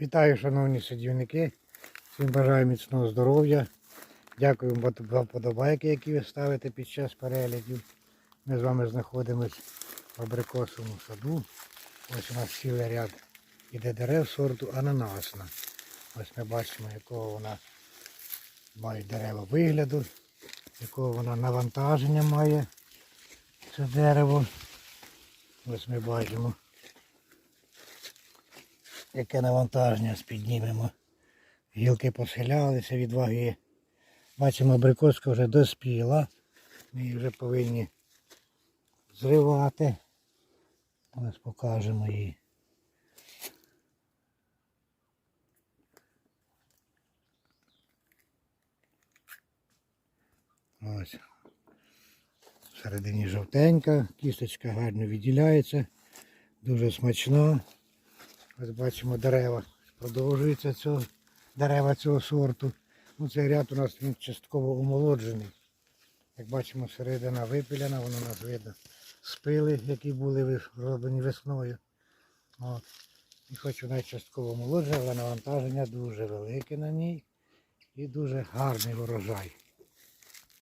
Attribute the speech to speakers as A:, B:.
A: Вітаю, шановні садівники. Всім бажаю міцного здоров'я. Дякую за вподобайки, які ви ставите під час переглядів. Ми з вами знаходимось в абрикосовому саду. Ось у нас цілий ряд іде дерев сорту ананасна. Ось ми бачимо, якого вона має дерева вигляду, якого вона навантаження має це дерево. Ось ми бачимо яке навантаження спіднімемо. Гілки посхилялися від ваги. Бачимо, абрикоска вже доспіла. Ми її вже повинні зривати. Ось покажемо її. Ось. Всередині жовтенька, кісточка гарно відділяється, дуже смачна. Ось бачимо дерева. Продовжується цього, дерева цього сорту. Ну, цей ряд у нас він частково омолоджений. Як бачимо, середина випиляна, воно у нас видно спили, які були зроблені весною. От. І хоч вона частково омолоджена, але навантаження дуже велике на ній і дуже гарний урожай.